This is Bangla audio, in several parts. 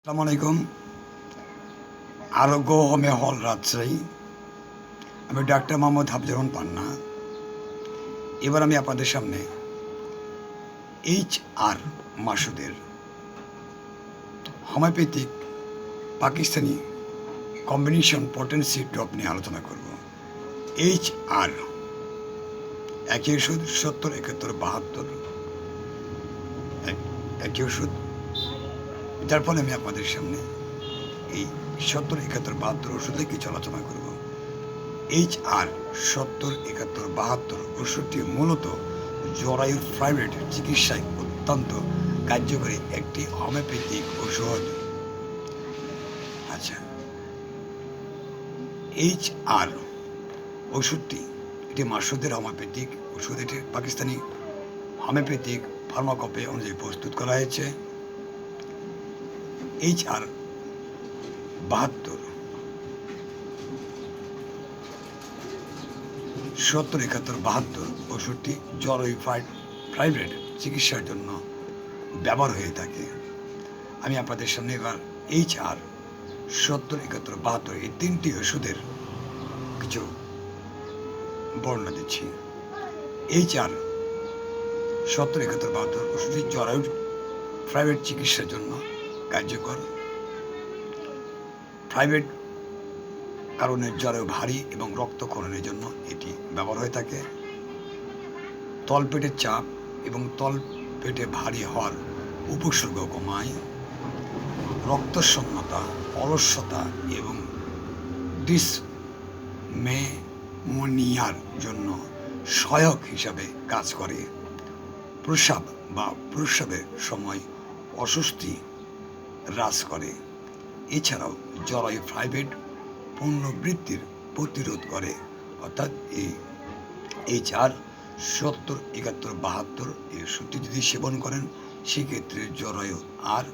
আসসালামু আলাইকুম। আরোগ্য হোমে হল রাজশাহী। আমি ডাক্তার মোহাম্মদ হাফজার রহমান পান্না। এবার আমি আপনাদের সামনে এইচ আর মাসুদের homeopathic Pakistani combination potency drop নিয়ে আলোচনা করব। এইচ আর একই ওষুধ সত্তর, একাত্তর, বাহাত্তর এক- একই ওষুধ যার ফলে আমি আপনাদের সামনে এই সত্তর একাত্তর বাহাত্তর ওষুধে কিছু আলোচনা করব। এইচ আর সত্তর একাত্তর বাহাত্তর ওষুধটি মূলত জরায়ুর প্রাইভেট চিকিৎসায় অত্যন্ত কার্যকরী একটি হোমিওপ্যাথিক ওষুধ। আচ্ছা। এইচ আর ওষুধটি এটি মাসুদের হোমিওপ্যাথিক ওষুধ। এটি পাকিস্তানি হোমিওপ্যাথিক ফার্মাকপে অনুযায়ী প্রস্তুত করা হয়েছে। এইচ আর বাহাত্তর। সত্তর, একাত্তর, বাহাত্তর ওষুধটি জরইফাইড প্রাইভেট চিকিৎসার জন্য ব্যবহার হয়ে থাকে। আমি আপনাদের সামনে এবার এইচ আর সত্তর, একাত্তর, বাহাত্তর এই তিনটি ওষুধের কিছু বর্ণনা দিচ্ছি। এইচ আর সত্তর, একাত্তর, বাহাত্তর ওষুধটি জরায়ু প্রাইভেট চিকিৎসার জন্য কার্যকর। প্রাইভেট কারণে জ্বরে ভারী এবং রক্তক্ষরণের জন্য এটি ব্যবহার হয়ে থাকে। তলপেটের চাপ এবং তলপেটে ভারী হওয়ার উপসর্গ কমায়। রক্তশূন্যতা অলস্যতা এবং ডিসমোনিয়ার জন্য সহায়ক হিসাবে কাজ করে। প্রস্রাব বা প্রস্রাবের সময় অস্বস্তি হ্রাস করে। এছাড়াও জরায়ু প্রাইভেট পুনর্বৃত্তির প্রতিরোধ করে। অর্থাৎ এই এই চার সত্তর, একাত্তর, বাহাত্তর এই সত্যি যদি সেবন করেন, সেক্ষেত্রে জরায়ু আর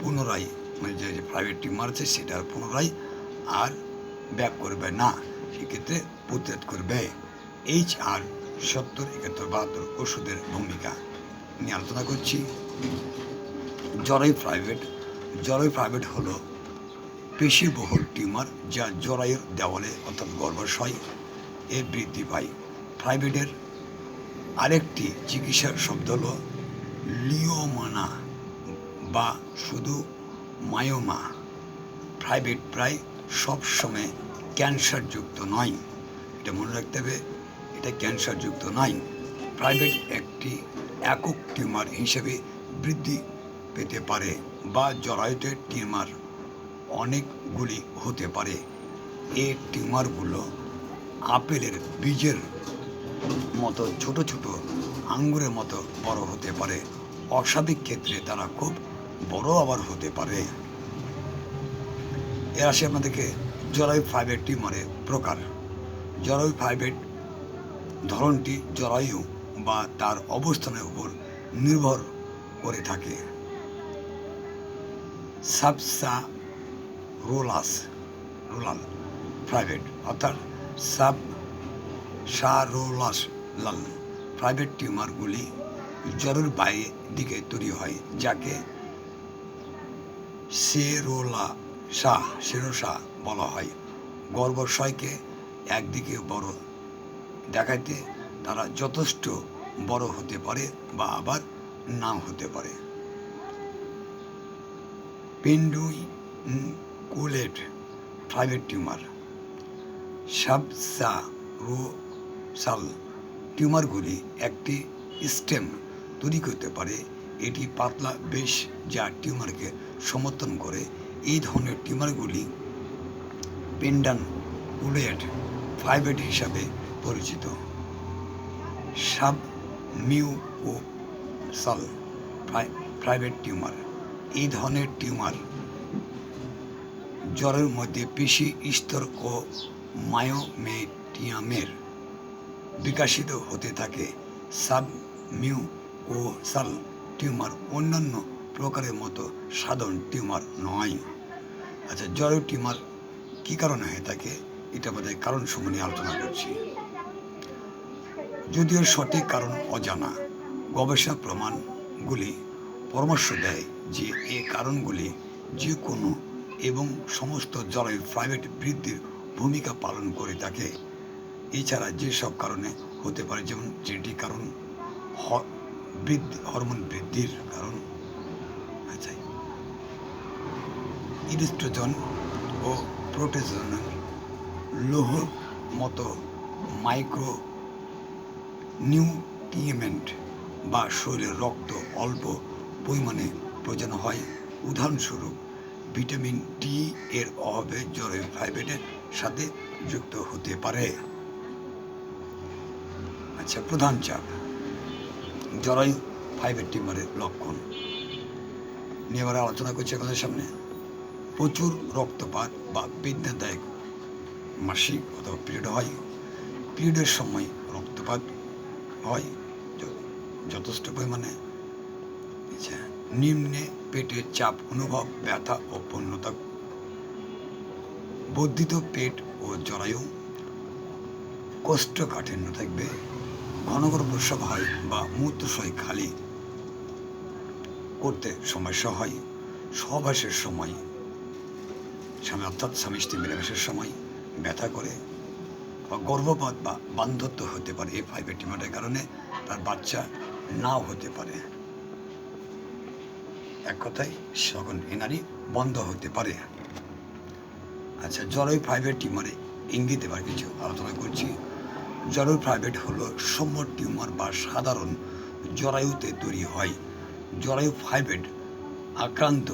পুনরায় মানে যে প্রাইভেট টিউমার আছে সেটা আর পুনরায় আর ব্যাক করবে না। সেক্ষেত্রে প্রতিরোধ করবে। এইচ আর সত্তর, একাত্তর, বাহাত্তর ওষুধের ভূমিকা নিয়ে আলোচনা করছি। জরায়ু প্রাইভেট জরায়ু প্রাইভেট হলো পেশিবহুল টিউমার যা জরায়ুর দেওয়ালে অর্থাৎ গর্ভাশয় এ বৃদ্ধি পায়। প্রাইভেটের আরেকটি চিকিৎসার শব্দ হলো লিওমানা বা শুধু মায়োমা। প্রাইভেট প্রায় সবসময় ক্যান্সারযুক্ত নয়। এটা মনে রাখতে হবে, এটা ক্যান্সারযুক্ত নয়। প্রাইভেট একটি একক টিউমার হিসেবে বৃদ্ধি পেতে পারে বা জরায়ুতে টিউমার অনেকগুলি হতে পারে। এই টিউমারগুলো আপেলের বীজের মতো ছোট ছোট আঙ্গুরের মতো বড় হতে পারে। অস্বাভাবিক ক্ষেত্রে তারা খুব বড় আবার হতে পারে। এর আসে আপনাদেরকে জরায়ু ফাইভের টিউমারের প্রকার। জরায়ু ফাইভের ধরনটি জরায়ু বা তার অবস্থানের উপর নির্ভর করে থাকে। সাবসা রোলাস রোলাল প্রাইভেট অর্থাৎ সাব সারোলাস লাল প্রাইভেট টিউমারগুলি জ্বরের বাইরে দিকে তৈরি হয়, যাকে সেরোলা শাহ সেরোসা বলা হয়। গর্ভাশয়কে একদিকে বড় দেখাইতে তারা যথেষ্ট বড় হতে পারে বা আবার নাও হতে পারে। পেন্ডুই কুলেট প্রাইভেট টিউমার সাবসা রোসাল টিউমারগুলি একটি স্টেম তৈরি করতে পারে। এটি পাতলা বেশ যা টিউমারকে সমর্থন করে। এই ধরনের টিউমারগুলি পেন্ডান কুলেট প্রাইভেট হিসাবে পরিচিত। সাব মিউ ও সাল প্রাইভেট টিউমার এই ধরনের টিউমার। জ্বরের মধ্যে পেশি, স্তর ও মায়োমেটিয়ামের বিকাশিত হতে থাকে। সাব মিউ ও সাল টিউমার অন্যান্য প্রকারের মতো সাধারণ টিউমার নয়। আচ্ছা জ্বরের টিউমার কী কারণে হয়ে থাকে? এটা আমাদের কারণ সমূহ নিয়ে আলোচনা করছি। যদিও সঠিক কারণ অজানা, গবেষণা প্রমাণগুলি পরামর্শ দেয় যে এ কারণগুলি যে কোনো এবং সমস্ত জরায়ু প্রাইভেট বৃদ্ধির ভূমিকা পালন করে থাকে। এছাড়া যেসব কারণে হতে পারে, যেমন যেটি কারণ বৃদ্ধি, হরমোন বৃদ্ধির কারণ। আচ্ছা। ইরিস্ট্রোজন ও প্রোটেজনের লোহর মতো মাইক্রো নিউট্রিয়েন্ট বা শরীরের রক্ত অল্প পরিমাণে প্রয়োজন হয়। উদাহরণস্বরূপ, ভিটামিন ডি এর অভাবে জরায়ু ফাইবেটের সাথে যুক্ত হতে পারে। আচ্ছা প্রধান চাপ। জরায়ু ফাইবের টিউমারের লক্ষণ। নিয়ে এবার আলোচনা করছি আপনাদের সামনে। প্রচুর রক্তপাত বা বেদনাদায়ক মাসিক অথবা পিরিয়ড হয়। পিরিয়ডের সময় রক্তপাত হয়। যথেষ্ট পরিমাণে নিম্নে পেটের চাপ, অনুভব, ব্যথা ও পূর্ণতা বর্ধিত পেট ও জরায়ু, কোষ্ঠকাঠিন্য থাকবে, ঘন ঘন প্রস্রাব হয় বা মূত্রশয় খালি করতে সমস্যা হয়, সহবাসের সময়, স্বামী অর্থাৎ স্বামী স্ত্রী মিলেমিশের সময় ব্যথা করে বা গর্ভপাত বা বান্ধত্ব হতে পারে এই ফাইভের টিমারের কারণে তার বাচ্চা নাও হতে পারে। এক কথায় সকল এনারই বন্ধ হতে পারে আচ্ছা জরায়ু ফাইভের টিউমারে ইঙ্গিত এবার কিছু আলোচনা করছি। জরায়ু ফাইভেট হলো সৌম্য টিউমার বা সাধারণ জরায়ুতে তৈরি হয়। জরায়ু ফাইভেট আক্রান্ত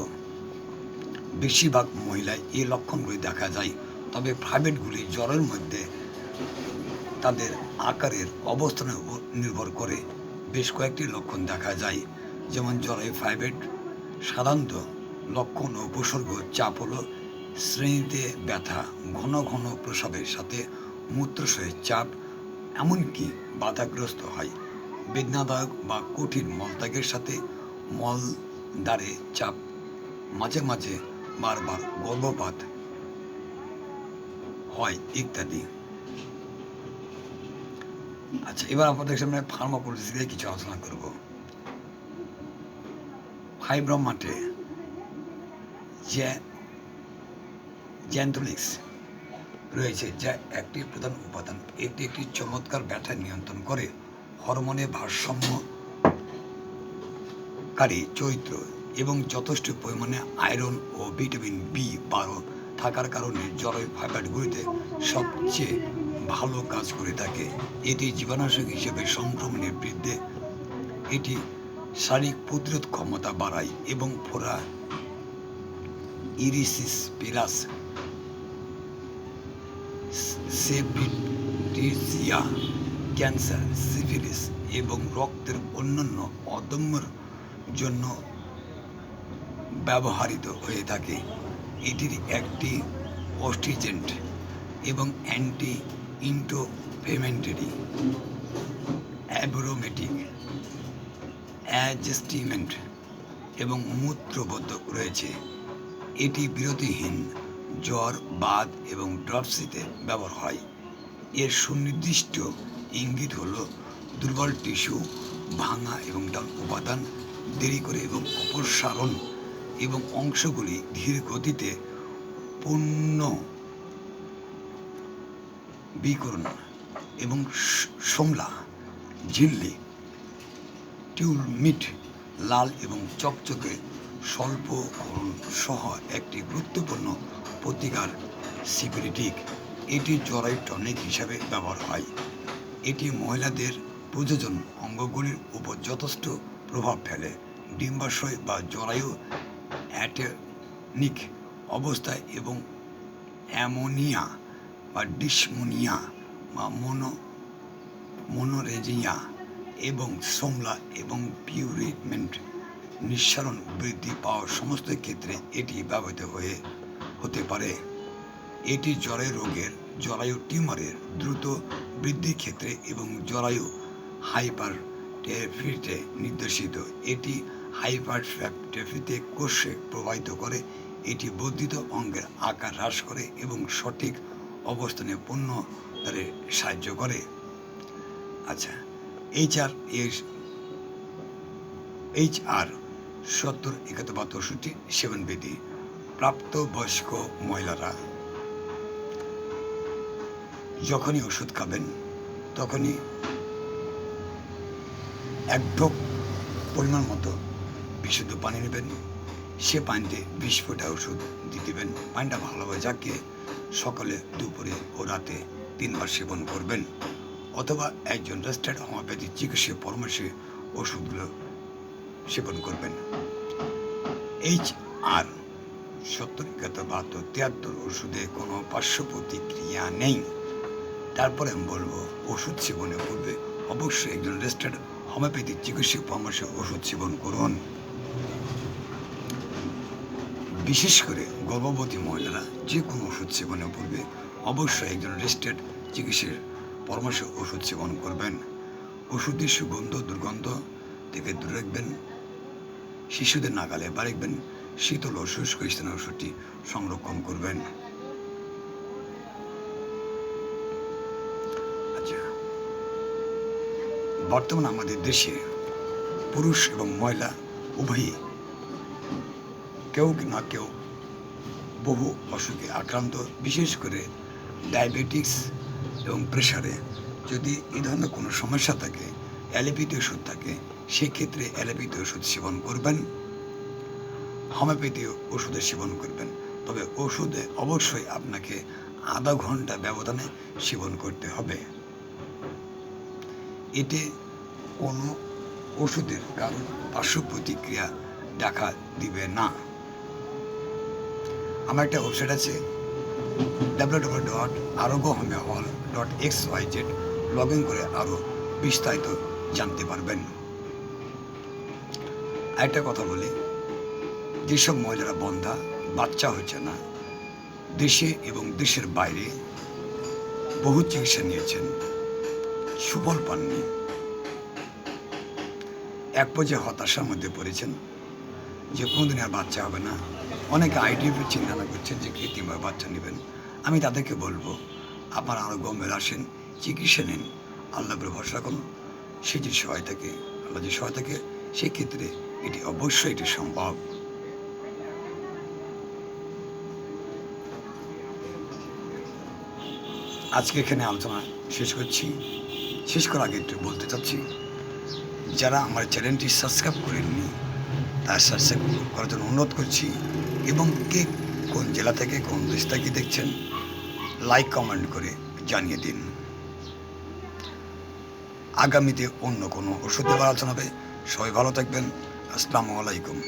বেশিরভাগ মহিলায় এই লক্ষণগুলি দেখা যায়। তবে ফাইভেটগুলি জ্বরের মধ্যে তাদের আকারের অবস্থানের উপর নির্ভর করে। বেশ কয়েকটি লক্ষণ দেখা যায়। যেমন জরায়ু ফাইভেট সাধারণত লক্ষণ ও উপসর্গ চাপ হলো শ্রেণীতে ব্যথা, ঘন ঘন প্রসবের সাথে মূত্রশয়ের চাপ, এমনকি বাধাগ্রস্ত হয়। বেদনাদায়ক বা কঠিন মলত্যাগের সাথে মল দ্বারে চাপ। মাঝে মাঝে বারবার গর্ভপাত হয়, ইত্যাদি। আচ্ছা এবার আপনাদের সামনে ফার্মাকোলজি দিয়ে কিছু আলোচনা করব। যে জ্যান্থোলিক্স রয়েছে, যা একটি প্রধান উপাদান। এটি একটি চমৎকার ব্যথা নিয়ন্ত্রণ করে হরমোনের ভারসাম্যকারী চরিত্র এবং যথেষ্ট পরিমাণে আয়রন ও ভিটামিন বি বারো থাকার কারণে জরায়ু ফাইবারগুলিতে সবচেয়ে ভালো কাজ করে থাকে। এটি জীবাণুনাশক হিসেবে সংক্রমণের বৃদ্ধে এটি শারীরিক প্রতিরোধ ক্ষমতা বাড়ায় এবং ফোরা ইরিসিস পিরাস সেপিটিসিয়া, ক্যান্সার, সিফিলিস এবং রক্তের অন্যান্য অদম্যর জন্য ব্যবহৃত হয়ে থাকে। এটির একটি অস্টিজেন্ট এবং অ্যান্টি ইন্টোফেমেন্টারি অ্যাব্রোমেটিক। অ্যাডজাস্টিমেন্ট এবং মূত্রবোধক রয়েছে। এটি বিরতিহীন, জ্বর, বাদ এবং ড্রপসিতে ব্যবহার হয়। এর সুনির্দিষ্ট ইঙ্গিত হল দুর্বল টিস্যু, ভাঙা এবং ডাউন উপাদান, দেরি করে এবং অপসারণ এবং অংশগুলি ধীর গতিতে পূর্ণ বিকরণ এবং সোমলা ঝিল্লি টিউলমিট লাল এবং চকচকে স্বল্প সহ একটি গুরুত্বপূর্ণ প্রতিকার সিপিরিটিক এটি জরায়ু টনিক হিসাবে ব্যবহার হয়। এটি মহিলাদের প্রযোজন অঙ্গগুলির উপর যথেষ্ট প্রভাব ফেলে। ডিম্বাশয় বা জরায়ু অ্যাটেনিক অবস্থায় এবং অ্যামোনিয়া বা ডিসমোনিয়া বা মনো, মনোরেজিয়া এবং সোমলা এবং পিউরিটমেন্ট নিঃসরণ বৃদ্ধি পাওয়ার সমস্ত ক্ষেত্রে এটি ব্যবহৃত হয়ে হতে পারে। এটি জরায়ু রোগের, জরায়ু টিউমারের দ্রুত বৃদ্ধির ক্ষেত্রে এবং জরায়ু হাইপার টেফিতে নির্দেশিত। এটি হাইপার টেফিতে কোষে প্রবাহিত করে, এটি বর্ধিত অঙ্গের আকার হ্রাস করে এবং সঠিক অবস্থানে পণ্য সাহায্য করে। আচ্ছা এইচ আর এইচ আর সত্তর একাত্তর বা তেষট্টি সেবন বিধি প্রাপ্ত বয়স্ক মহিলারা যখনই ওষুধ খাবেন, তখনই এক ঢোক পরিমাণ মতো বিশুদ্ধ পানি নেবেন। সে পানিতে বিশ ফোঁটা ওষুধ দিয়ে দেবেন। পানিটা ভালোভাবে যাকে সকালে, দুপুরে ও রাতে তিনবার সেবন করবেন। অথবা একজন রেজিস্টার্ড হোমিওপ্যাথি চিকিৎসক পরামর্শে ওষুধগুলো সেবন করবেন। এইচ আর সত্তর একাত্তর বাহাত্তর তিয়াত্তর ওষুধে কোনো পার্শ্ব প্রতিক্রিয়া নেই। তারপরে আমি বলব, ওষুধ সেবনের পূর্বে অবশ্যই একজন রেজিস্টার্ড হোমিওপ্যাথি চিকিৎসক পরামর্শে ওষুধ সেবন করুন। বিশেষ করে গর্ভবতী মহিলারা যে কোনো ওষুধ সেবনের পূর্বে অবশ্যই একজন রেজিস্টার্ড চিকিৎসকের পরামর্শ ওষুধ সেবন করবেন। ওষুধের সুগন্ধ, দুর্গন্ধ থেকে দূরে রাখবেন। শিশুদের নাগালে বাড়িবেন শীতল ও শুষ্ক স্থানে ওষুধটি সংরক্ষণ করবেন। আচ্ছা। বর্তমান আমাদের দেশে পুরুষ এবং মহিলা উভয়ই কেউ না কেউ বহু অসুখে আক্রান্ত। বিশেষ করে ডায়াবেটিক্স এবং প্রেশারে যদি এই ধরনের কোনো সমস্যা থাকে, অ্যালোপ্যাথি ওষুধ থাকে, সেক্ষেত্রে অ্যালোপ্যাথি ওষুধ সেবন করবেন। হোমিওপ্যাথি ওষুধের সেবন করবেন। তবে ওষুধে অবশ্যই আপনাকে আধা ঘণ্টা ব্যবধানে সেবন করতে হবে। এতে কোনো ওষুধের কারণ পার্শ্ব প্রতিক্রিয়া দেখা দিবে না। আমার একটা ওয়েবসাইট আছে W W dot Arogya homeo hall dot X Y Z log in করে আরও বিস্তারিত জানতে পারবেন। আরেকটা কথা বলি। যেসব মহিলারা বন্ধা, বাচ্চা হচ্ছে না, দেশে এবং দেশের বাইরে বহু চিকিৎসা নিয়েছেন, সুফল পাননি। এক পর্যায়ে হতাশার মধ্যে পড়েছেন যে কোনদিন আর বাচ্চা হবে না। অনেকে আইডিএফের চিন্তা করছেন যে কৃত্রিমভাবে বাচ্চা নেবেন। আমি তাদেরকে বলব, আপনার আরও গমের আসেন, চিকিৎসা নিন আল্লাহ ভরসা করুন। সে যে সহায়তাকে, আল্লাহ যে সহায়তাকে সেক্ষেত্রে এটি অবশ্যই এটি সম্ভব। আজকে এখানে আলোচনা শেষ করছি। শেষ করার আগে একটু বলতে চাচ্ছি, যারা আমার চ্যানেলটি সাবস্ক্রাইব করেননি তার আস্তে করার জন্য অনুরোধ করছি। এবং কে কোন জেলা থেকে কোন দেশ থেকে দেখছেন লাইক কমেন্ট করে জানিয়ে দিন। আগামীতে অন্য কোনো ওষুধ দেওয়ার আলোচনা হবে। সবাই ভালো থাকবেন। আসসালামু আলাইকুম।